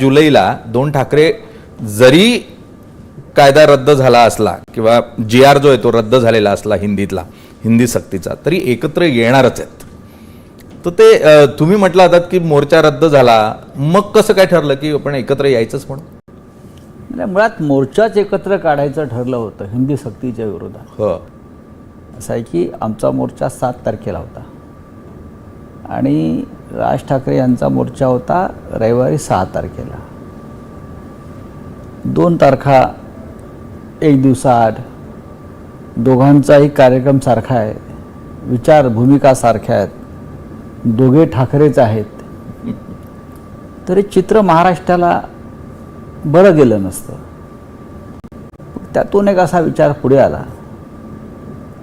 जुलैला दोन ठाकरे जरी कायदा रद्द झाला असला किंवा जी आर जो आहे तो रद्द झालेला असला हिंदीतला हिंदी सक्तीचा तरी एकत्र येणारच आहेत. तर ते तुम्ही म्हटलं होतात की मोर्चा रद्द झाला मग कसं काय ठरलं की आपण एकत्र यायचंच म्हणून? म्हणजे मुळात मोर्चाच एकत्र काढायचं ठरलं होतं हिंदी सक्तीच्या विरोधात. हो. असं आहे की आमचा मोर्चा सात तारखेला होता. आणि राज ठाकरे यांचा मोर्चा होता रविवारी सहा तारखेला. दोन तारखा एक दिवसाआड दोघांचाही कार्यक्रम सारखा आहे. विचार भूमिका सारख्या आहेत. दोघे ठाकरेच आहेत. तरी चित्र महाराष्ट्राला बरं गेलं नसतं. त्यातून एक असा विचार पुढे आला.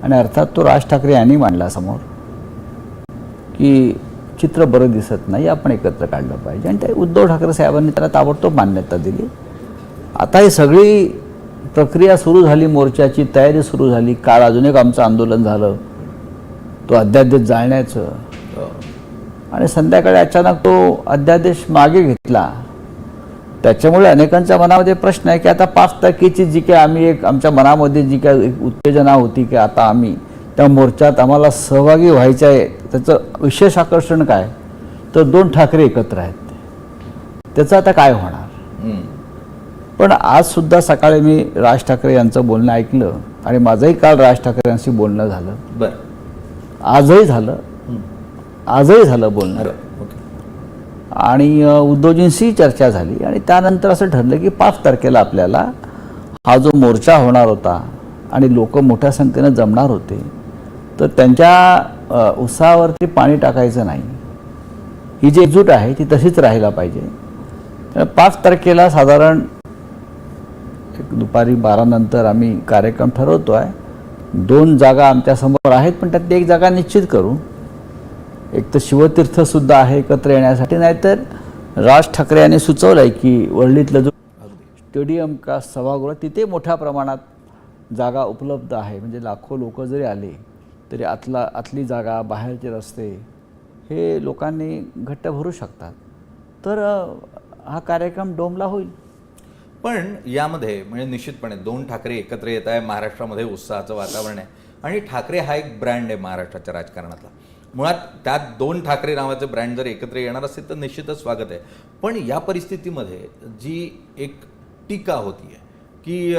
आणि अर्थात तो राज ठाकरे यांनी मांडला समोर. की चित्र बरं दिसत नाही आपण एकत्र काढलं पाहिजे. आणि ते उद्धव ठाकरे साहेबांनी त्याला ताबडतोब मान्यता दिली. आता ही सगळी प्रक्रिया सुरू झाली मोर्चाची तयारी सुरू झाली. काल अजून एक आमचं आंदोलन झालं. तो अध्यादेश जाळण्याचं. आणि संध्याकाळी अचानक तो अध्यादेश मागे घेतला. त्याच्यामुळे अनेकांच्या मनामध्ये प्रश्न आहे की आता पाच तारखेची जी काही आम्ही एक आमच्या मनामध्ये जी काही एक उत्तेजना होती की आता आम्ही त्या मोर्चात आम्हाला सहभागी व्हायचं आहे. त्याचं विशेष आकर्षण काय? तर दोन ठाकरे एकत्र आहेत. त्याचं आता काय होणार. पण आज सुद्धा सकाळी मी राज ठाकरे यांचं बोलणं ऐकलं आणि माझंही काल राज ठाकरे यांशी बोलणं झालं. बरं. आजही झालं. आजही झालं बोलणं. आणि अ, उद्धवजींशी चर्चा झाली आणि त्यानंतर असं ठरलं की पाच तारखेला आपल्याला हा जो मोर्चा होणार होता आणि लोक मोठ्या संख्येनं जमणार होते तर त्यांच्या उसावरती पाणी टाकायचं नाही. ही जी एकजूट आहे ती तशीच राहायला पाहिजे. पाच तारखेला साधारण एक दुपारी बारानंतर आम्ही कार्यक्रम ठरवतो आहे दोन जागा आमच्यासमोर आहेत पण त्यात एक जागा निश्चित करू. एक तर शिवतीर्थसुद्धा आहे एकत्र येण्यासाठी नाहीतर राज ठाकरे यांनी सुचवलं आहे की वरळीतलं जो स्टेडियम का सभागृह तिथे मोठ्या प्रमाणात जागा उपलब्ध आहे. म्हणजे लाखो लोक जरी आले तरी आतला आतली जागा बाहेरचे रस्ते हे लोकांनी घट्ट भरू शकतात. तर हा कार्यक्रम डोमला होईल. पण यामध्ये म्हणजे निश्चितपणे दोन ठाकरे एकत्र येत आहे महाराष्ट्रामध्ये उत्साहाचं वातावरण आहे. आणि ठाकरे हा एक ब्रँड आहे महाराष्ट्राच्या राजकारणातला. मुळात त्यात दोन ठाकरे नावाचे ब्रँड जर एकत्र येणार असेल तर निश्चितच स्वागत आहे. पण या परिस्थितीमध्ये जी एक टीका होती आहे की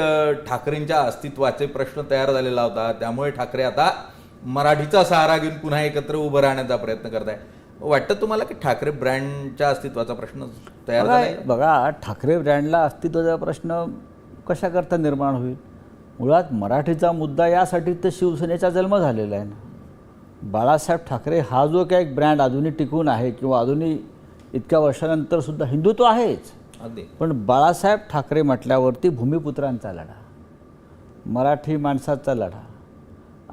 ठाकरेंच्या अस्तित्वाचे प्रश्न तयार झालेला होता त्यामुळे ठाकरे आता मराठीचा सहारा घेऊन पुन्हा एकत्र उभं राहण्याचा प्रयत्न करत आहे वाटतं तुम्हाला की ठाकरे ब्रँडच्या अस्तित्वाचा प्रश्न तयार झाला आहे बघा ठाकरे ब्रँडला अस्तित्वाचा प्रश्न कशा करता निर्माण होईल? मुळात मराठीचा मुद्दा यासाठी तर शिवसेनेचा जन्म झालेला आहे ना. बाळासाहेब ठाकरे हा जो काही एक ब्रँड अजूनही टिकून आहे किंवा अजूनही इतक्या वर्षानंतर सुद्धा हिंदुत्व आहेच. अगदी. पण बाळासाहेब ठाकरे म्हटल्यावरती भूमिपुत्रांचा लढा मराठी माणसाचा लढा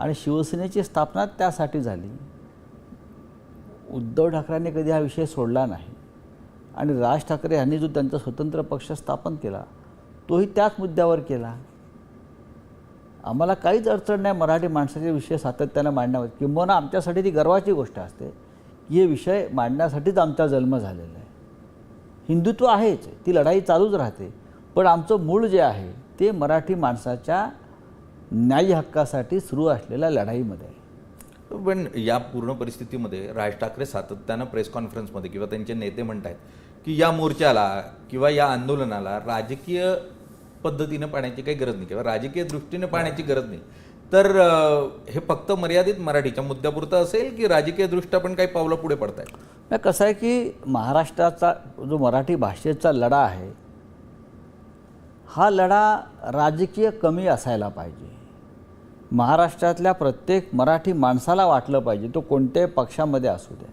आणि शिवसेनेची स्थापना त्यासाठी झाली. उद्धव ठाकरेंनी कधी हा विषय सोडला नाही. आणि राज ठाकरे यांनी जो त्यांचा स्वतंत्र पक्ष स्थापन केला तोही त्याच मुद्द्यावर केला. आम्हाला काहीच अडचण नाही मराठी माणसाचे विषय सातत्यानं मांडण्यावर किंबहुना आमच्यासाठी ती गर्वाची गोष्ट असते. की हे विषय मांडण्यासाठीच आमचा जन्म झालेला आहे. हिंदुत्व आहेच. ती लढाई चालूच राहते. पण आमचं मूळ जे आहे ते मराठी माणसाच्या न्याय हक्कासाठी सुरू असलेल्या लढाईमध्ये. पण या पूर्ण परिस्थितीमध्ये राज ठाकरे सातत्यानं प्रेस कॉन्फरन्समध्ये किंवा त्यांचे नेते म्हणत आहेत की या मोर्चाला किंवा या आंदोलनाला राजकीय पद्धतीनं पाहण्याची काही गरज नाही किंवा राजकीय दृष्टीने पाहण्याची गरज नाही. तर हे फक्त मर्यादित मराठीच्या मुद्द्यापुरतं असेल की राजकीय दृष्ट्या पण काही पावलं पुढे पडत आहेत नाही, कसं आहे की महाराष्ट्राचा जो मराठी भाषेचा लढा आहे हा लढा राजकीय कमी असायला पाहिजे. महाराष्ट्रातल्या प्रत्येक मराठी माणसाला वाटलं पाहिजे तो कोणत्याही पक्षामध्ये असू द्या.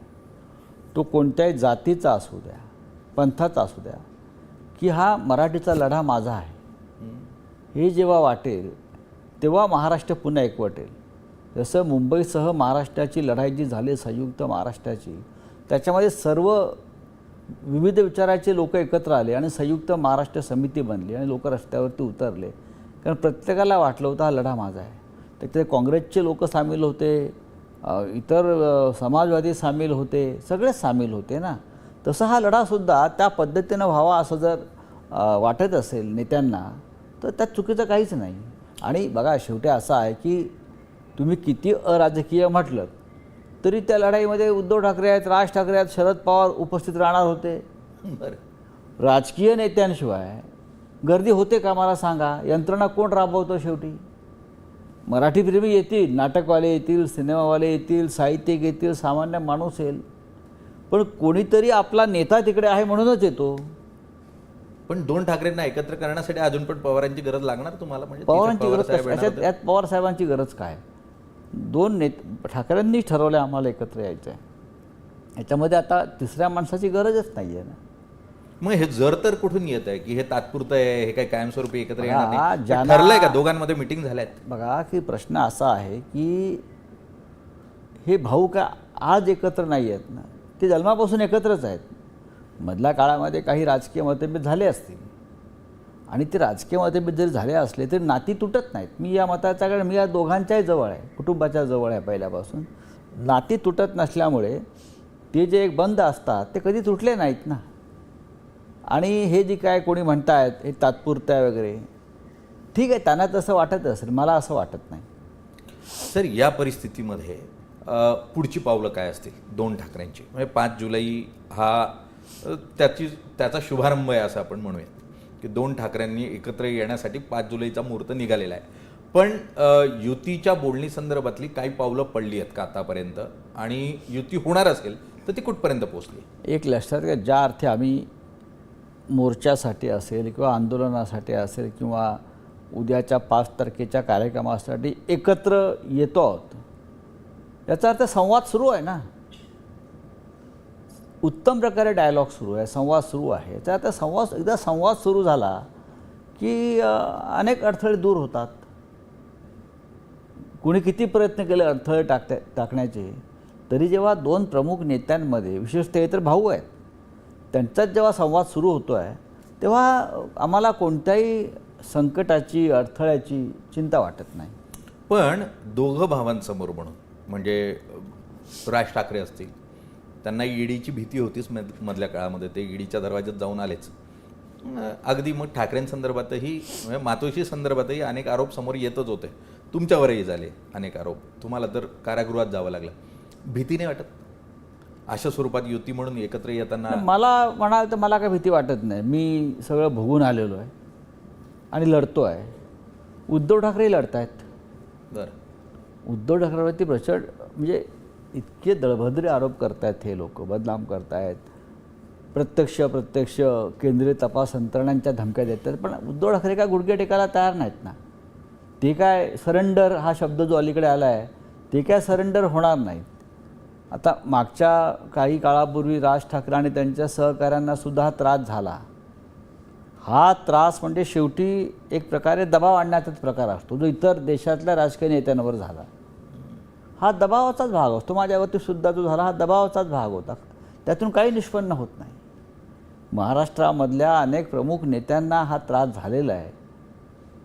तो कोणत्याही जातीचा असू द्या पंथाचा असू द्या की हा मराठीचा लढा माझा आहे. हे जेव्हा वाटेल तेव्हा महाराष्ट्र पुन्हा एकवटेल. जसं मुंबईसह महाराष्ट्राची लढाई जी झाली संयुक्त महाराष्ट्राची त्याच्यामध्ये सर्व विविध विचाराचे लोक एकत्र आले आणि संयुक्त महाराष्ट्र समिती बनली आणि लोक रस्त्यावरती उतरले. कारण प्रत्येकाला वाटलं होतं हा लढा माझा आहे. त्याच्यात काँग्रेसचे लोक सामील होते इतर समाजवादी सामील होते सगळेच सामील होते ना. तसा हा लढासुद्धा त्या पद्धतीनं व्हावा असं जर वाटत असेल नेत्यांना तर त्यात चुकीचं काहीच नाही. आणि बघा शेवटी असं आहे की तुम्ही किती अराजकीय म्हटलं तरी त्या लढाईमध्ये उद्धव ठाकरे आहेत राज ठाकरे आहेत शरद पवार उपस्थित राहणार होते. बरं. राजकीय नेत्यांशिवाय गर्दी होते का मला सांगा? यंत्रणा कोण राबवतो शेवटी? मराठी प्रेमी येतील नाटकवाले येतील सिनेमावाले येतील साहित्यिक येतील सामान्य माणूस येईल. पण कोणीतरी आपला नेता तिकडे आहे म्हणूनच येतो. पण दोन ठाकरेंना एकत्र करण्यासाठी अजून पण पवारांची गरज लागणार तुम्हाला? म्हणजे पवारांची पवार गरज याच्यात. यात पवार साहेबांची गरज काय? दोन नेत ठाकरेंनी ठरवलं आम्हाला एकत्र यायचं आहे याच्यामध्ये आता तिसऱ्या माणसाची गरजच नाही आहे ना. मग हे जर तर कुठून येत आहे की हे तात्पुरतं आहे हे काही कायमस्वरूपी एकत्र येणार नाही? ठरलंय का? दोघांमध्ये मिटिंग झाल्यात. बघा की प्रश्न असा आहे की हे भाऊ का आज एकत्र नाही आहेत ना? ते जन्मापासून एकत्रच आहेत. मधल्या काळामध्ये काही राजकीय मतभेद झाले असतील. आणि ते राजकीय मतभेद जरी झाले असले तरी नाती तुटत नाहीत. मी या मताचा कारण मी या दोघांच्याही जवळ आहे कुटुंबाच्या जवळ आहे पहिल्यापासून. नाती तुटत नसल्यामुळे ते जे एक बंद असतात ते कधी तुटले नाहीत ना? आणि हे जे काय कोणी म्हणतायत हे तात्पुरतं आहे वगैरे ठीक आहे त्यांना तसं वाटत असेल मला असं वाटत नाही. सर या परिस्थितीमध्ये पुढची पावलं काय असतील? दोन ठाकरेंची. म्हणजे पाच जुलै हा त्याची त्याचा शुभारंभ आहे असं आपण म्हणूयात. की दोन ठाकरेंनी एकत्र येण्यासाठी पाच जुलैचा मुहूर्त निघालेला आहे. पण युतीच्या बोलणी संदर्भातली काही पावलं पडली आहेत का आतापर्यंत? आणि युती होणार असेल तर ती कुठपर्यंत पोहोचली? एक लक्षात घ्या ज्या अर्थी आम्ही मोर्चासाठी असेल किंवा आंदोलनासाठी असेल किंवा उद्याच्या पाच तारखेच्या कार्यक्रमासाठी एकत्र येतो आहोत. याचा अर्थ संवाद सुरू आहे ना? उत्तम प्रकारे डायलॉग सुरू आहे संवाद सुरू आहे. याचा अर्थ संवाद एकदा संवाद सुरू झाला की अनेक अडथळे दूर होतात. कुणी किती प्रयत्न केले अडथळे टाकता टाकण्याचे तरी जेव्हा दोन प्रमुख नेत्यांमध्ये विशेषतः हे तर भाऊ आहेत त्यांच्यात जेव्हा संवाद सुरू होतो आहे तेव्हा आम्हाला कोणत्याही संकटाची अडथळ्याची चिंता वाटत नाही. पण दोघं भावांसमोर म्हणून म्हणजे राज ठाकरे असतील त्यांना ईडीची भीती होतीच मध मधल्या काळामध्ये ते ईडीच्या दरवाज्यात जाऊन आलेच. अगदी मग ठाकरेंसंदर्भातही म्हणजे मातोश्री संदर्भातही अनेक आरोप समोर येतच होते. तुमच्यावरही झाले अनेक आरोप. तुम्हाला तर कारागृहात जावं लागलं. भीती नाही वाटत? अशा स्वरूपात युती म्हणून एकत्र येताना मला म्हणाल तर मला काही भीती वाटत नाही. मी सगळं भोगून आलेलो आहे आणि लढतो आहे. उद्धव ठाकरे लढत आहेत बरं. उद्धव ठाकरेवरती प्रचंड म्हणजे इतके दळभद्रे आरोप करतायत हे लोक बदनाम करतायत. प्रत्यक्ष प्रत्यक्ष केंद्रीय तपास यंत्रणांच्या धमक्या देतात. पण उद्धव ठाकरे काय गुडघे टेकायला तयार नाहीत ना. ते काय सरेंडर हा शब्द जो अलीकडे आला आहे ते काय सरेंडर होणार नाहीत. आता मागच्या काही काळापूर्वी राज ठाकरे आणि त्यांच्या सहकाऱ्यांना सुद्धा त्रास झाला. हा त्रास म्हणजे शेवटी एक प्रकारे दबाव आणण्याचाच प्रकार असतो जो इतर देशातल्या राजकीय नेत्यांवर झाला. हा दबावाचाच भाग असतो. माझ्यावरती सुद्धा जो झाला हा दबावाचाच भाग होता. त्यातून काही निष्पन्न होत नाही. महाराष्ट्रामधल्या अनेक प्रमुख नेत्यांना हा त्रास झालेला आहे.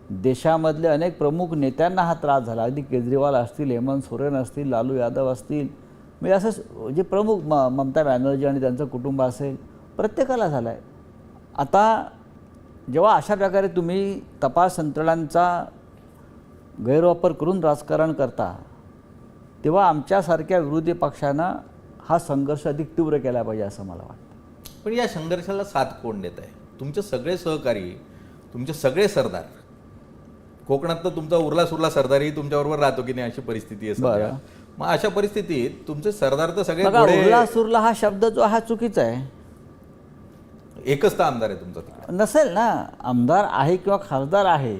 देशामधले अनेक प्रमुख नेत्यांना हा त्रास झाला. अगदी केजरीवाल असतील हेमंत सोरेन असतील लालू यादव असतील म्हणजे असं जे प्रमुख म ममता बॅनर्जी आणि त्यांचं कुटुंब असेल प्रत्येकाला झाला आहे आता जेव्हा अशा प्रकारे तुम्ही तपास यंत्रणांचा गैरवापर करून राजकारण करता तेव्हा आमच्यासारख्या विरोधी पक्षानं हा संघर्ष अधिक तीव्र केला पाहिजे असं मला वाटतं. पण या संघर्षाला साथ कोण देत आहे? तुमचे सगळे सहकारी तुमचे सगळे सरदार. कोकणात तर तुमचा उरला सुरला सरदारही तुमच्याबरोबर राहतो की नाही अशी परिस्थिती आहे. मग अशा परिस्थितीत तुमचे सरदार तर सगळे बघा घोडे- उरला सुरला हा शब्द जो हा चुकीचा आहे. एकच तर आमदार आहे तुमचा तिकडे. नसेल ना आमदार आहे किंवा खासदार आहे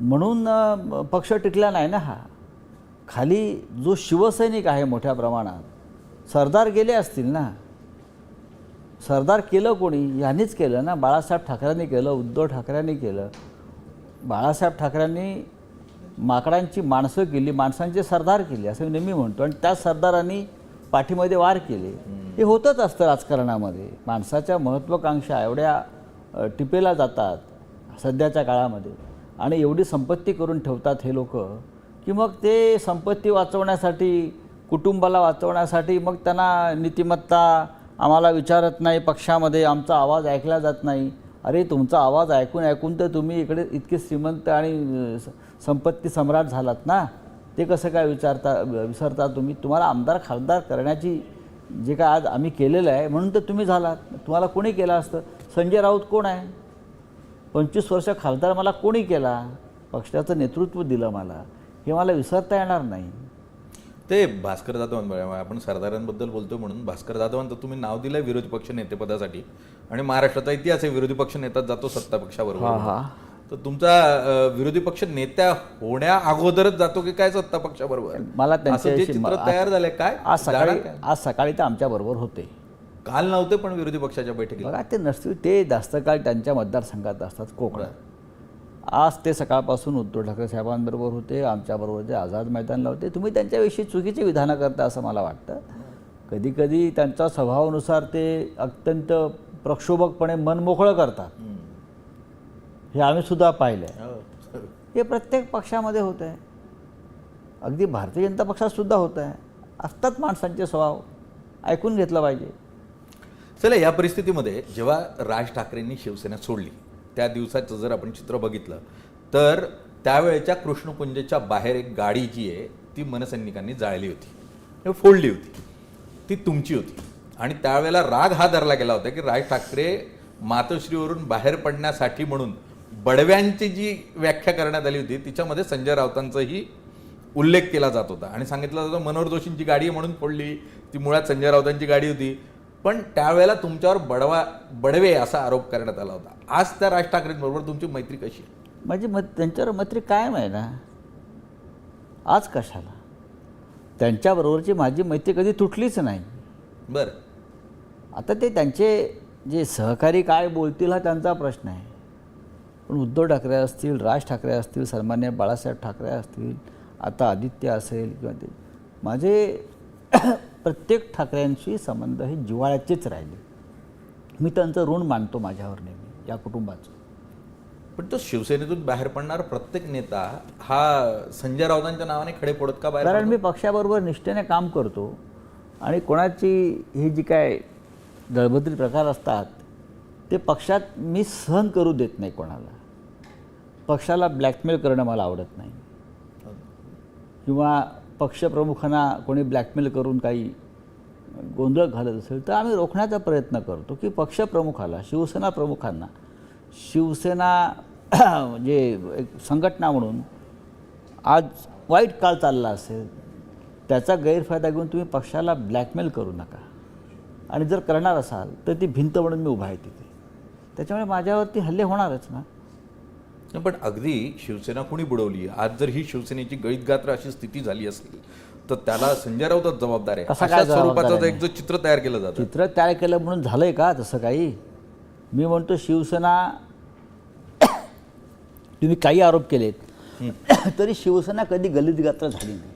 म्हणून अ, पक्ष टिकला नाही ना हा. खाली जो शिवसैनिक आहे मोठ्या प्रमाणात सरदार गेले असतील ना. सरदार केलं कोणी? यांनीच केलं ना. बाळासाहेब ठाकरेंनी केलं उद्धव ठाकरेंनी केलं. बाळासाहेब ठाकरेंनी माकडांची माणसं केली माणसांचे सरदार केले असं मी नेहमी म्हणतो. आणि त्याच सरदारांनी पाठीमध्ये वार केले. हे होतच असतं राजकारणामध्ये. माणसाच्या महत्त्वाकांक्षा एवढ्या टिपेला जातात सध्याच्या काळामध्ये. आणि एवढी संपत्ती करून ठेवतात हे लोक की मग ते संपत्ती वाचवण्यासाठी कुटुंबाला वाचवण्यासाठी मग त्यांना नीतिमत्ता आम्हाला विचारत नाही पक्षामध्ये आमचा आवाज ऐकला जात नाही. अरे तुमचा आवाज ऐकून ऐकून तर तुम्ही इकडे इतके श्रीमंत आणि संपत्ती सम्राट झालात ना ते कसं काय विचारता विसरता तुम्ही? तुम्हाला आमदार खासदार करण्याची जे काय आज आम्ही केलेलं आहे म्हणून तर तुम्ही झालात. तुम्हाला कोणी केलं असतं? संजय राऊत कोण आहे? पंचवीस वर्ष खासदार मला कोणी केला? पक्षाचं नेतृत्व दिलं मला. हे मला विसरता येणार नाही. ते भास्कर जाधवां आपण सरदारांबद्दल बोलतो म्हणून. भास्कर जाधवांचं तुम्ही नाव दिलंय विरोधी पक्ष नेतेपदासाठी. आणि महाराष्ट्राचा इतिहास आहे विरोधी पक्ष नेता जातो सत्ता पक्षाबरोबर. हा. तर तुमचा विरोधी पक्ष नेत्या होण्या अगोदरच जातो की काय सत्ता पक्षाबरोबर? मला चित्र तयार झालंय काय? आज सकाळी? आज सकाळी ते आमच्याबरोबर होते. काल नव्हते पण विरोधी पक्षाच्या बैठकीला. बघा ते नसतील ते जास्त काळ त्यांच्या मतदारसंघात असतात कोकणात. आज ते सकाळपासून उद्धव ठाकरे साहेबांबरोबर होते आमच्याबरोबर ते आझाद मैदानला होते. तुम्ही त्यांच्याविषयी चुकीची विधानं करता असं मला वाटतं. कधी कधी त्यांच्या स्वभावानुसार ते अत्यंत प्रक्षोभकपणे मन मोकळं करतात. हे आम्ही सुद्धा पाहिलं आहे हो. हे प्रत्येक पक्षामध्ये होत आहे अगदी भारतीय जनता पक्षात सुद्धा होत आहे असतात माणसांचे स्वभाव. ऐकून घेतलं पाहिजे. चला या परिस्थितीमध्ये जेव्हा राज ठाकरेंनी शिवसेना सोडली त्या दिवसाचं जर आपण चित्र बघितलं तर त्यावेळेच्या कृष्णकुंजच्या बाहेर एक गाडी जी आहे ती मनसैनिकांनी जाळली होती. फोडली होती. ती तुमची होती. आणि त्यावेळेला राग हा धरला गेला होता की राज ठाकरे मातोश्रीवरून बाहेर पडण्यासाठी म्हणून बडव्यांची जी व्याख्या करण्यात आली होती तिच्यामध्ये संजय राऊतांचाही उल्लेख केला जात होता. आणि सांगितलं जातं मनोहर जोशींची गाडी म्हणून फोडली ती मुळात संजय राऊतांची गाडी होती. पण त्यावेळेला तुमच्यावर बडवा बडवे असा आरोप करण्यात आला होता. आज त्या राज ठाकरेंबरोबर तुमची मैत्री कशी आहे? माझी मत त्यांच्यावर मैत्री कायम आहे ना? आज कशाला? त्यांच्याबरोबरची माझी मैत्री कधी तुटलीच नाही. बरं. आता ते त्यांचे जे सहकारी काय बोलतील हा त्यांचा प्रश्न आहे. पण उद्धव ठाकरे असतील राज ठाकरे असतील सन्मान्य बाळासाहेब ठाकरे असतील आता आदित्य असेल किंवा ते माझे प्रत्येक ठाकऱ्यांशी संबंध हे जिव्हाळ्याचेच राहिले. मी त्यांचं ऋण मानतो माझ्यावर नेहमी या कुटुंबाचं. पण तो शिवसेनेतून बाहेर पडणार प्रत्येक नेता हा संजय राऊतांच्या नावाने खडे पडत का बाहेर कारण? मी पक्षाबरोबर निष्ठेने काम करतो आणि कोणाची ही जी काय दळबद्री प्रकार असतात ते पक्षात मी सहन करू देत नाही कोणाला. पक्षाला ब्लॅकमेल करणं मला आवडत नाही. किंवा पक्षप्रमुखांना कोणी ब्लॅकमेल करून काही गोंधळ घालत असेल तर आम्ही रोखण्याचा प्रयत्न करतो की पक्षप्रमुखाला शिवसेना प्रमुखांना शिवसेना म्हणजे एक संघटना म्हणून आज वाईट काळ चालला असेल त्याचा गैरफायदा घेऊन तुम्ही पक्षाला ब्लॅकमेल करू नका. आणि जर करणार असाल तर ती भिंत म्हणून मी उभा आहे तिथे. त्याच्यामुळे माझ्यावरती हल्ले होणारच ना. पण अगदी शिवसेना कुणी बुडवली? आज जर ही शिवसेनेची गळीत गात्र अशी स्थिती झाली असेल तर त्याला संजय राऊतच जबाबदार आहे. अशा स्वरूपाचं? एक जो चित्र तयार केलं जातं. चित्र तयार केलं म्हणून झालंय का तसं काही? मी म्हणतो शिवसेना तुम्ही काही आरोप केलेत तरी शिवसेना कधी गलित गात्र झाली नाही.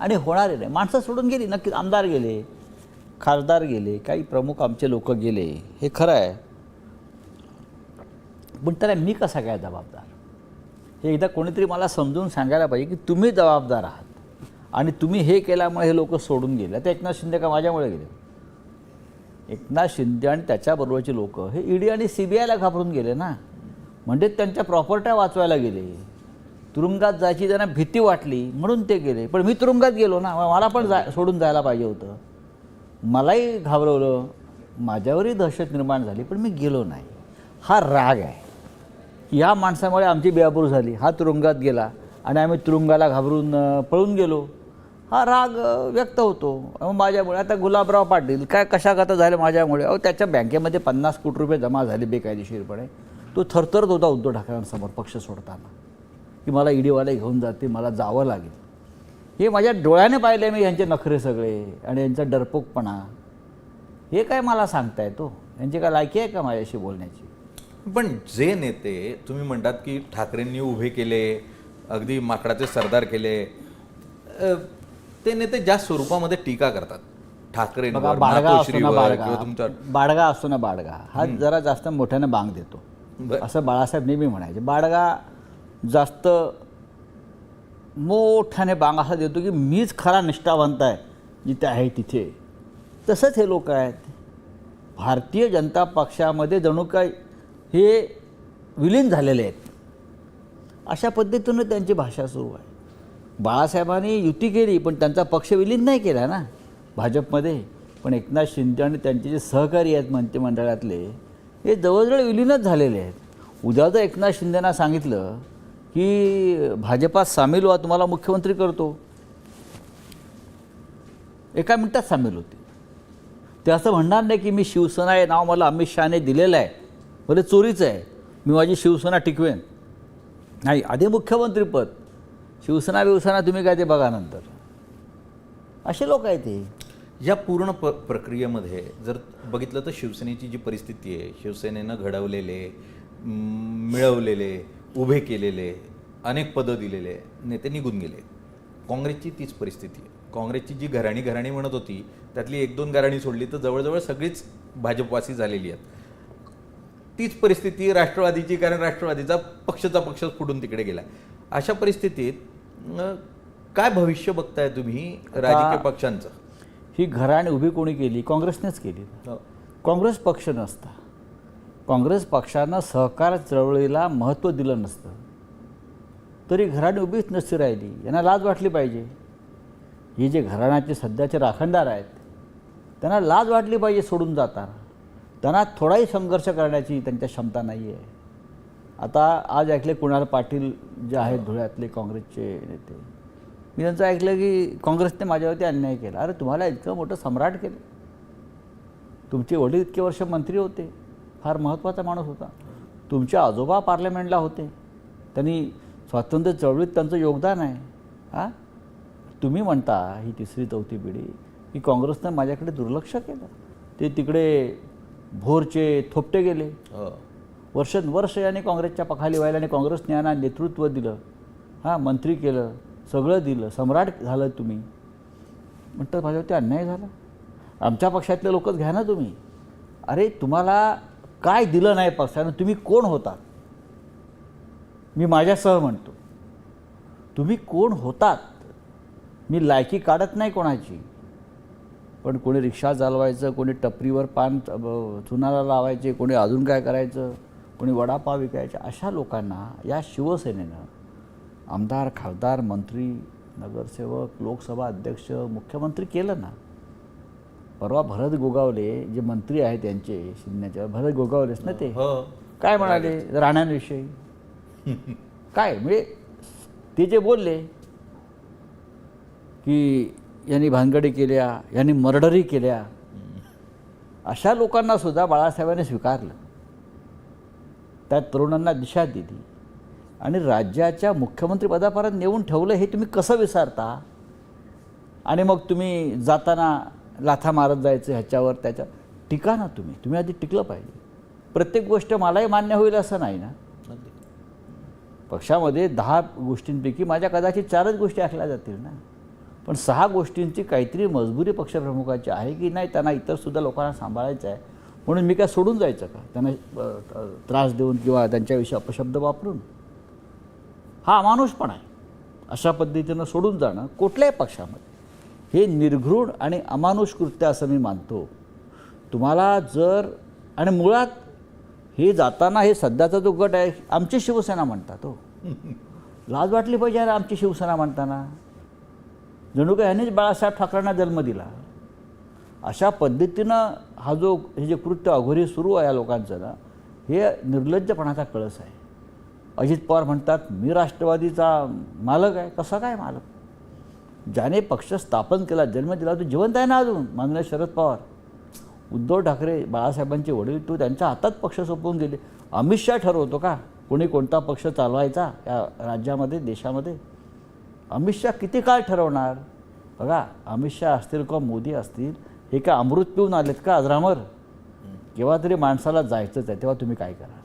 आणि होणारे नाही माणसं सोडून गेली. नक्की आमदार गेले खासदार गेले काही प्रमुख आमचे लोक गेले. हे खरं आहे. पण त्याला मी कसा काय जबाबदार? हे एकदा कोणीतरी मला समजून सांगायला पाहिजे की तुम्ही जबाबदार आहात. आणि तुम्ही हे केल्यामुळे हे लोक सोडून गेले. आता एकनाथ शिंदे का माझ्यामुळे गेले? एकनाथ शिंदे आणि त्याच्याबरोबरचे लोक हे ईडी आणि सी बी आयला घाबरून गेले ना. म्हणजे त्यांच्या प्रॉपर्ट्या वाचवायला गेले. तुरुंगात जायची त्यांना भीती वाटली म्हणून ते गेले. पण मी तुरुंगात गेलो ना मला पण जा सोडून जायला पाहिजे होतं. मलाही घाबरवलं. माझ्यावरही दहशत निर्माण झाली पण मी गेलो नाही. हा राग आहे. ह्या माणसामुळे आमची बेआबरू झाली. हा तुरुंगात गेला आणि आम्ही तुरुंगाला घाबरून पळून गेलो. हा राग व्यक्त होतो. माझ्यामुळे आता गुलाबराव पाटील काय कशा झालं माझ्यामुळे? अहो त्याच्या बँकेमध्ये पन्नास कोटी रुपये जमा झाले बेकायदेशीरपणे. तो थरथरत होता उद्धव ठाकरेंसमोर पक्ष सोडताना. की मला ईडीवाले घेऊन जाते मला जावं लागेल. हे माझ्या डोळ्याने पाहिले मी यांचे नखरे सगळे आणि यांचा डरपोकपणा. हे काय मला सांगता येतो हो? यांची काय लायकी आहे का माझ्याशी बोलण्याची? पण जे नेते तुम्ही म्हणतात की ठाकरेंनी उभे केले अगदी माकडाचे सरदार केले अ, ते नेते ज्या स्वरूपामध्ये टीका करतात बघा ठाकरेंवर बाडगा असतो ना किंवा तुमच्या बाडगा असतो ना बाडगा हा जरा जास्त मोठ्याने बांग देतो. बरं. असं बाळासाहेब नेहमी म्हणायचे. बाडगा जास्त मोठ्याने बांग असा देतो की मीच खरा निष्ठावंत आहे जिथे आहे तिथे. तसंच हे लोक आहेत. भारतीय जनता पक्षामध्ये जणू काय हे विलीन झालेले आहेत. अशा पद्धतीनं त्यांची भाषा सुरू आहे. बाळासाहेबांनी युती केली पण त्यांचा पक्ष विलीन नाही केला ना भाजपमध्ये. पण एकनाथ शिंदे आणि त्यांचे जे सहकारी आहेत मंत्रिमंडळातले हे जवळजवळ विलीनच झालेले आहेत. उद्या जर एकनाथ शिंदेना सांगितलं की भाजपात सामील व्हा तुम्हाला मुख्यमंत्री करतो. एका मिनटात सामील होते ते असं म्हणणार नाही की मी शिवसेना हे नाव मला अमित शहाने दिलेलं आहे. भले चोरीचं आहे. मी माझी शिवसेना टिकवेन. नाही आधी मुख्यमंत्रीपद शिवसेना बिवसेना तुम्ही काय ते बघा नंतर. असे लोक आहेत ते. या पूर्ण प प्रक्रियेमध्ये जर बघितलं तर शिवसेनेची जी परिस्थिती आहे शिवसेनेनं घडवलेले मिळवलेले उभे केलेले अनेक पदं दिलेले नेते निघून गेले. काँग्रेसची तीच परिस्थिती आहे. काँग्रेसची जी घराणी घराणी म्हणत होती त्यातली एक दोन घराणी सोडली तर जवळजवळ सगळीच भाजपवासी झालेली आहेत. तीच परिस्थिती राष्ट्रवादीची कारण राष्ट्रवादीचा पक्षचा पक्ष फुटून तिकडे गेला. अशा परिस्थितीत काय भविष्य बघताय तुम्ही राजकीय पक्षांचं? ही घराणी उभी कोणी केली? काँग्रेसनेच केली. काँग्रेस पक्ष नसता. काँग्रेस पक्षानं सहकार चळवळीला महत्त्व दिलं नसतं. तरी घराणी उभीच नसती राहिली. यांना लाज वाटली पाहिजे. हे जे घराण्याचे सध्याचे राखणदार आहेत त्यांना लाज वाटली पाहिजे सोडून जाताना. त्यांना थोडाही संघर्ष करण्याची त्यांच्या क्षमता नाही आहे आता आज ऐकले कुणाल पाटील जे आहेत धुळ्यातले काँग्रेसचे नेते. मी त्यांचं ऐकलं की काँग्रेसने माझ्यावरती अन्याय केला. अरे तुम्हाला इतकं मोठं सम्राट केलं. तुमचे वडील इतके वर्ष मंत्री होते. फार महत्त्वाचा माणूस होता. तुमचे आजोबा पार्लमेंटला होते. त्यांनी स्वातंत्र्य चळवळीत त्यांचं योगदान आहे. हां? तुम्ही म्हणता ही तिसरी चौथी पिढी. की काँग्रेसनं माझ्याकडे दुर्लक्ष केलं. ते तिकडे भोरचे थोपटे गेले. हो. वर्षानुवर्ष याने काँग्रेसच्या पखाली व्हायला आणि काँग्रेसने यांना नेतृत्व दिलं. हां मंत्री केलं सगळं दिलं सम्राट झालं तुम्ही. म्हणतात माझ्यावरती अन्याय झाला. आमच्या पक्षातले लोकच घ्या ना तुम्ही. अरे तुम्हाला काय दिलं नाही पक्षानं तुम्ही कोण होतात मी माझ्यासह म्हणतो. तुम्ही कोण होतात? मी लायकी काढत नाही कोणाची. पण कोणी रिक्षा चालवायचं कोणी टपरीवर पान चुनाला लावायचे कोणी अजून काय करायचं कोणी वडापाव विकायचे अशा लोकांना या शिवसेनेनं आमदार खासदार मंत्री नगरसेवक लोकसभा अध्यक्ष मुख्यमंत्री केलं ना. परवा भरत गोगावले जे मंत्री आहेत त्यांचे शिंदेच्या भरत गोगावलेच ना ते. हो. काय म्हणाले राण्यांविषयी काय म्हणजे ते जे बोलले की यांनी भानगडी केल्या यांनी मर्डरी केल्या. अशा लोकांना सुद्धा बाळासाहेबांनी स्वीकारलं. त्या तरुणांना दिशा दिली. आणि राज्याच्या मुख्यमंत्रीपदापर्यंत नेऊन ठेवलं हे तुम्ही कसं विसरता? आणि मग तुम्ही जाताना लाथा मारत जायचं ह्याच्यावर त्याच्या टिका ना तुम्ही. तुम्ही आधी टिकलं पाहिजे. प्रत्येक गोष्ट मलाही मान्य होईल असं नाही ना. पक्षामध्ये दहा गोष्टींपैकी माझ्या कदाचित चारच गोष्टी ऐकल्या जातील ना? पण सहा गोष्टींची काहीतरी मजबुरी पक्षप्रमुखाची आहे की नाही त्यांना इतरसुद्धा लोकांना सांभाळायचं आहे. म्हणून मी काय सोडून जायचं का? त्यांना त्रास देऊन किंवा त्यांच्याविषयी अपशब्द वापरून? हा अमानुषपणा आहे. अशा पद्धतीनं सोडून जाणं कुठल्याही पक्षामध्ये. हे निर्घृण आणि अमानुष कृत्य असं मी मानतो. तुम्हाला जर आणि मुळात हे जाताना हे सध्याचा जो गट आहे आमची शिवसेना म्हणतात हो. लाज वाटली पाहिजे अरे आमची शिवसेना म्हणताना. जणू काय ह्यानेच बाळासाहेब ठाकरेंना जन्म दिला. अशा पद्धतीनं हा जो हे जे कृत्य अघोरी सुरू आहे या लोकांचं ना हे निर्लज्जपणाचा कळस आहे. अजित पवार म्हणतात मी राष्ट्रवादीचा मालक आहे. कसा काय मालक? ज्याने पक्ष स्थापन केला जन्म दिला तो जिवंत आहे ना अजून माननीय शरद पवार. उद्धव ठाकरे बाळासाहेबांचे वडील तो त्यांच्या हातात पक्ष सोपवून गेले. अमित शहा ठरवतो का कोणी कोणता पक्ष चालवायचा या राज्यामध्ये देशामध्ये? अमित शहा किती काळ ठरवणार? बघा अमित शहा असतील किंवा मोदी असतील हे काय अमृत पिऊन आलेत का अजरामर केव्हा तरी माणसाला जायचंच आहे तेव्हा तुम्ही काय कराल?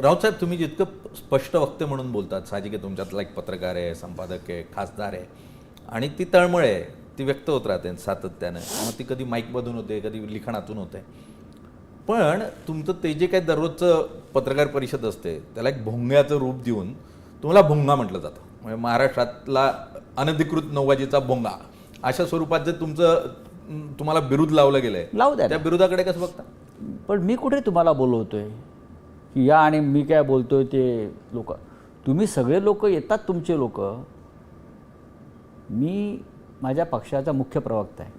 राऊतसाहेब तुम्ही जितकं स्पष्ट वक्ते म्हणून बोलतात साहजिक आहे तुमच्यातला एक पत्रकार आहे संपादक आहे खासदार आहे आणि ती तळमळ आहे ती व्यक्त होत राहते सातत्यानं. मग ती कधी माईकमधून होते कधी लिखाणातून होते. पण तुमचं ते जे काही दररोजचं पत्रकार परिषद असते त्याला एक भोंग्याचं रूप देऊन तुम्हाला भोंगा म्हटलं जातं. म्हणजे महाराष्ट्रातला अनधिकृत नौवाजीचा भोंगा. अशा स्वरूपात जे तुमचं तुम्हाला बिरुद लावलं गेलंय लावू द्या त्या बिरुदाकडे कसं बघता? पण मी कुठे तुम्हाला बोलवतोय? की या आणि मी काय बोलतोय ते लोक. तुम्ही सगळे लोक येतात तुमचे लोक. मी माझ्या पक्षाचा मुख्य प्रवक्ता आहे.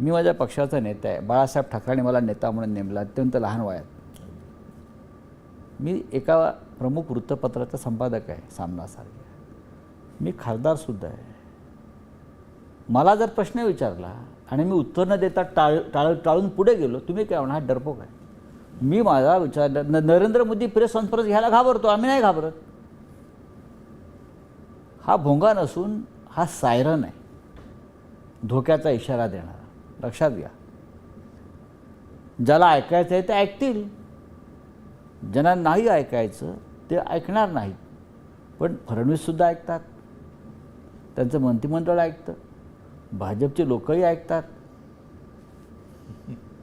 मी माझ्या पक्षाचा नेता आहे. बाळासाहेब ठाकरेंनी मला नेता म्हणून नेमला. अत्यंत लहान वयात. मी एका प्रमुख वृत्तपत्राचा संपादक आहे सामनासारख्या मी खासदारसुद्धा आहे. मला जर प्रश्न विचारला आणि मी उत्तर न देता टाळ टाळ टाळून पुढे गेलो तुम्ही काय म्हणा हा डरपोक आहे. मी माझा विचार न- नरेंद्र मोदी प्रेस कॉन्फरन्स घ्यायला घाबरतो आम्ही नाही घाबरत. हा भोंगा नसून हा सायरन आहे. धोक्याचा इशारा देणारा. लक्षात घ्या. ज्याला ऐकायचं आहे ते ऐकतील. ज्यांना नाही ऐकायचं ते ऐकणार नाहीत पण फडणवीससुद्धा ऐकतात. त्यांचं मंत्रिमंडळ ऐकतं. भाजपचे लोकही ऐकतात.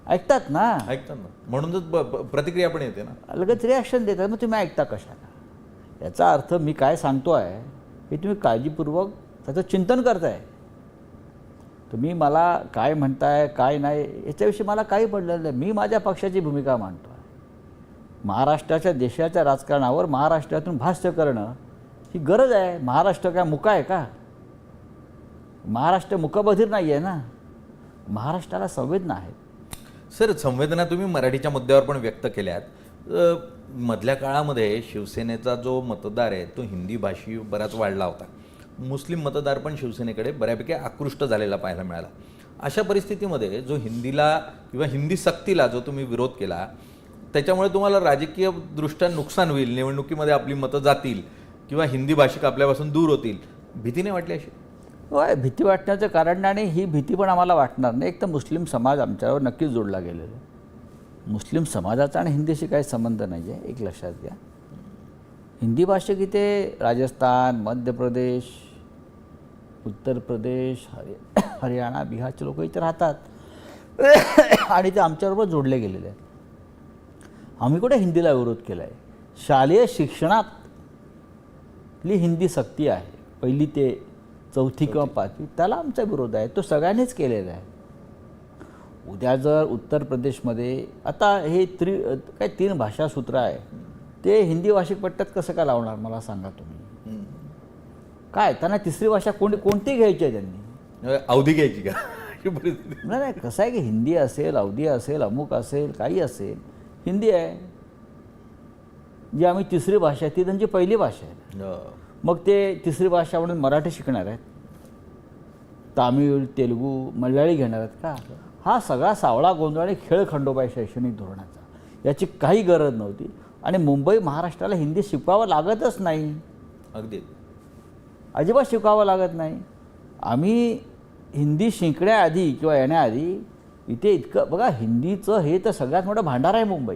ऐकतात ना? ऐकतात ना. म्हणूनच प्रतिक्रिया पण येते ना. लगेच रिॲक्शन देतात. मग तुम्ही ऐकता कशाला? याचा अर्थ मी काय सांगतो आहे हे तुम्ही काळजीपूर्वक त्याचं चिंतन करताय. तुम्ही मला काय म्हणताय काय नाही याच्याविषयी मला काही पडलेलं नाही. मी माझ्या पक्षाची भूमिका मांडतो महाराष्ट्राच्या देशाच्या राजकारणावर महाराष्ट्रातून भाष्य करणं ही गरज आहे. महाराष्ट्र काय मुका आहे का? महाराष्ट्र मुकबधीर नाही आहे ना? महाराष्ट्राला संवेदना आहेत सर संवेदना तुम्ही मराठीच्या मुद्द्यावर पण व्यक्त केल्यात. मधल्या काळामध्ये शिवसेनेचा जो मतदार आहे तो हिंदी भाषी बराच वाढला होता. मुस्लिम मतदार पण शिवसेनेकडे बऱ्यापैकी आकृष्ट झालेला पाहायला मिळाला. अशा परिस्थितीमध्ये जो हिंदीला किंवा हिंदी सक्तीला जो तुम्ही विरोध केला त्याच्यामुळे तुम्हाला राजकीयदृष्ट्या नुकसान होईल निवडणुकीमध्ये आपली मतं जातील किंवा हिंदी भाषिक आपल्यापासून दूर होतील. भीती नाही वाटली अशी? होय भीती वाटण्याचं कारण नाही आणि ही भीती पण आम्हाला वाटणार नाही. एक तर मुस्लिम समाज आमच्यावर नक्कीच जोडला गेलेला आहे. मुस्लिम समाजाचा आणि हिंदीशी काही संबंध नाही आहे एक लक्षात घ्या. हिंदी भाषिक इथे राजस्थान मध्य प्रदेश उत्तर प्रदेश हरि हरियाणा बिहारचे लोक इथे राहतात. आणि ते आमच्याबरोबर जोडले गेलेले आहेत. आम्ही कुठे हिंदीला विरोध केला आहे शालेय शिक्षणातली हिंदी सक्ती आहे. पहिली ते चौथी किंवा पाचवी त्याला आमचा विरोध आहे. तो सगळ्यांनीच केलेला आहे. उद्या जर उत्तर प्रदेशमध्ये आता हे त्रि काय तीन भाषासूत्र आहे. ते हिंदी भाषिक पट्ट्यात कसं काय लावणार? मला सांगा तुम्ही. काय? त्यांना तिसरी भाषा कोणती कोणती घ्यायची आहे त्यांनी? अवधी घ्यायची का? नाही नाही. कसं आहे की हिंदी असेल अवधी असेल अमुक असेल काही असेल. हिंदी आहे. जी आम्ही तिसरी भाषा आहे ती त्यांची पहिली भाषा आहे. अ, मग ते तिसरी भाषा म्हणून मराठी शिकणार आहेत. तामिळ तेलुगू मल्याळी घेणार आहेत का? हा सगळा सावळा गोंधळ आणि खेळ खंडोबा आहे शैक्षणिक धोरणाचा. याची काही गरज नव्हती. आणि मुंबई महाराष्ट्राला हिंदी शिकवावं लागतच नाही. अगदी. अजिबात शिकावं लागत नाही. आम्ही हिंदी शिकण्याआधी किंवा येण्याआधी इथे इतकं बघा हिंदीचं हे तर सगळ्यात मोठं भांडार आहे मुंबई.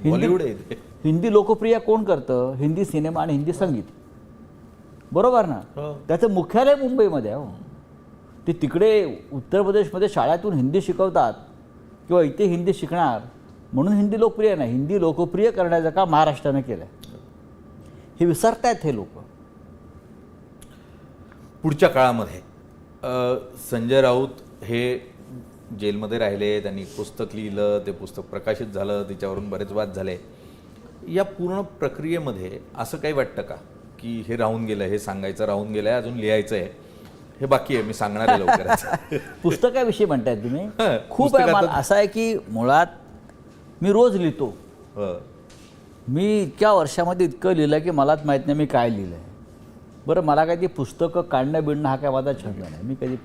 ते हिंदी लोकप्रिय कोण करतं? हिंदी सिनेमा आणि हिंदी संगीत. बरोबर ना? हो. त्याचं मुख्यालय मुंबईमध्ये आहे हो. ते तिकडे उत्तर प्रदेशमध्ये शाळेतून हिंदी शिकवतात किंवा इथे हिंदी शिकणार म्हणून हिंदी लोकप्रिय नाही. हिंदी लोकप्रिय करण्याचं काम महाराष्ट्रानं केलं हे विसरतायत हे लोक. पुढच्या काळामध्ये अ, संजय राऊत हे जेलमध्ये राहिले त्यांनी पुस्तक लिहिलं ते पुस्तक प्रकाशित झालं त्याच्यावरून बरेच वाद झाले. या पूर्ण प्रक्रियेमध्ये असं काही वाटतं का? की हे राहून गेलं हे सांगायचं राहून गेलं आहे अजून लिहायचं आहे हे बाकी आहे मी सांगणार आहे लवकरच. पुस्तकाविषयी म्हणताय तुम्ही? खूप असं आहे की मुळात मी रोज लिहितो. हो. मी इतक्या वर्षामध्ये इतकं लिहिलं की मलाच माहीत नाही मी काय लिहिलं आहे बरं मला काय ती पुस्तकं काढणं बिडणं हा काय माझा छंद नाही. मी कधी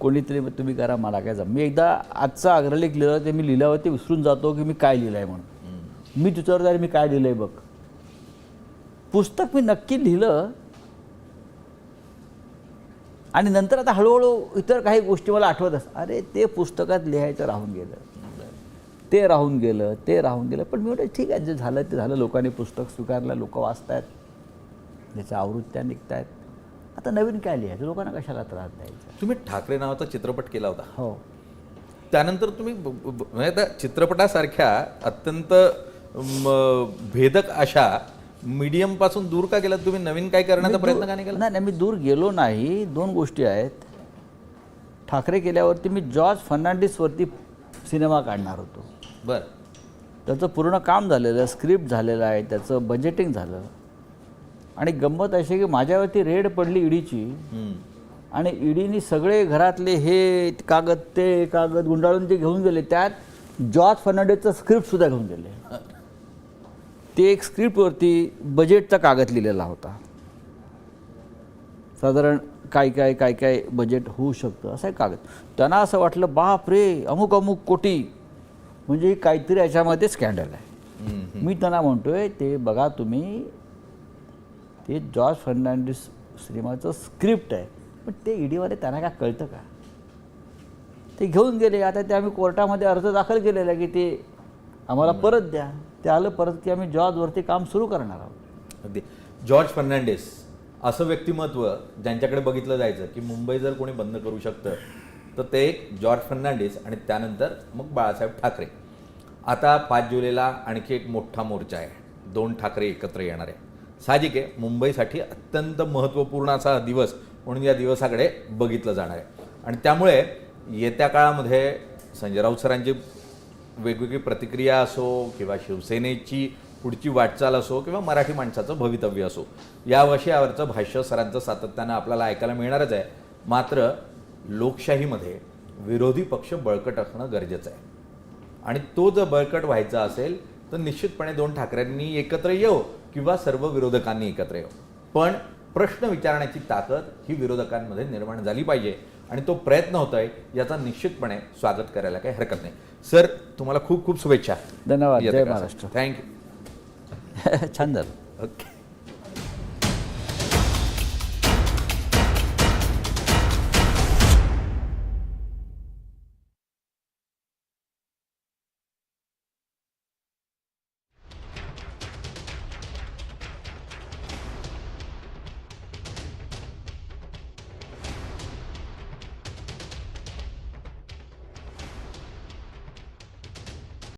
कोणीतरी तुम्ही करा मला काय जम मी एकदा आजचा अग्रलेख लिहिलं ते मी लिहिल्यावरती विसरून जातो की मी काय लिहिलं आहे म्हणून मी तुझ्यावर जाईल मी काय लिहिलं आहे बघ. पुस्तक मी नक्की लिहिलं. आणि नंतर आता हळूहळू इतर काही गोष्टी मला आठवत असतात. अरे ते पुस्तकात लिहायचं राहून गेलं. ते राहून गेलं ते राहून गेलं. पण मी म्हटलं ठीक आहे जे झालं ते झालं. लोकांनी पुस्तक स्वीकारलं लोक वाचतायत. त्याच्या आवृत्त्या निघत आहेत आता नवीन काय लिहायचं? लोकांना कशाला त्रास द्यायचा? तुम्ही ठाकरे नावाचा चित्रपट केला होता. हो. त्यानंतर तुम्ही ब- ब- ब- म्हणजे त्या चित्रपटासारख्या अत्यंत म, भेदक अशा मीडियमपासून दूर का गेलात? तुम्ही नवीन काय करण्याचा प्रयत्न का नाही केला? नाही नाही मी दूर गेलो नाही. दोन गोष्टी आहेत. ठाकरे केल्यावरती मी जॉर्ज फर्नांडिसवरती सिनेमा काढणार होतो. बर. त्याचं पूर्ण काम झालेलं स्क्रिप्ट झालेलं आहे त्याचं बजेटिंग झालं. आणि गंमत अशी आहे की माझ्यावरती रेड पडली ईडीची. हम्म. आणि ईडीनी सगळे घरातले हे कागद ते कागद गुंडाळून जे घेऊन गेले त्यात जॉर्ज फर्नांडिसचं स्क्रिप्टसुद्धा घेऊन गेले. ते एक स्क्रिप्टवरती बजेटचा कागद लिहिलेला होता. साधारण काय काय काय काय बजेट होऊ शकतं असं एक कागद. त्यांना असं वाटलं बाप रे अमुक अमुक कोटी. म्हणजे काहीतरी याच्यामध्ये स्कॅन्डल आहे. मी त्यांना म्हणतोय ते बघा तुम्ही ते जॉर्ज फर्नांडिस सिनेमाचं स्क्रिप्ट आहे. पण ते ईडीवाले त्यांना काय कळतं का? ते घेऊन गेले. आता ते आम्ही कोर्टामध्ये अर्ज दाखल केलेला की ते आम्हाला परत द्या. ते आलं परत की आम्ही जॉर्जवरती काम सुरू करणार आहोत. अगदी. जॉर्ज फर्नांडिस असं व्यक्तिमत्व ज्यांच्याकडे बघितलं जायचं की मुंबई जर कोणी बंद करू शकतं तर ते एक जॉर्ज फर्नांडिस आणि त्यानंतर मग बाळासाहेब ठाकरे. आता पाच जुलैला आणखी एक मोठा मोर्चा आहे. दोन ठाकरे एकत्र येणार आहे. साहजिक आहे मुंबईसाठी अत्यंत महत्त्वपूर्ण असा दिवस म्हणून या दिवसाकडे बघितलं जाणार आहे. आणि त्यामुळे येत्या काळामध्ये संजय राऊत सरांची वेगवेगळी प्रतिक्रिया असो किंवा शिवसेनेची पुढची वाटचाल असो किंवा मराठी माणसाचं भवितव्य असो या विषयावरचं भाष्य सरांचं सातत्यानं आपल्याला ऐकायला मिळणारच आहे. मात्र लोकशाहीमध्ये विरोधी पक्ष बळकट असणं गरजेचं आहे. आणि तो जर बळकट व्हायचा असेल तर निश्चितपणे दोन ठाकरेंनी एकत्र येऊ किंवा सर्व विरोधकांनी एकत्र येऊ. पण प्रश्न विचारण्याची ताकद ही विरोधकांमध्ये निर्माण झाली पाहिजे आणि तो प्रयत्न होतोय याचा निश्चितपणे स्वागत करायला काही हरकत नाही. सर तुम्हाला खूप खूप शुभेच्छा. धन्यवाद. जय महाराष्ट्र. थँक्यू छान झालं. ओके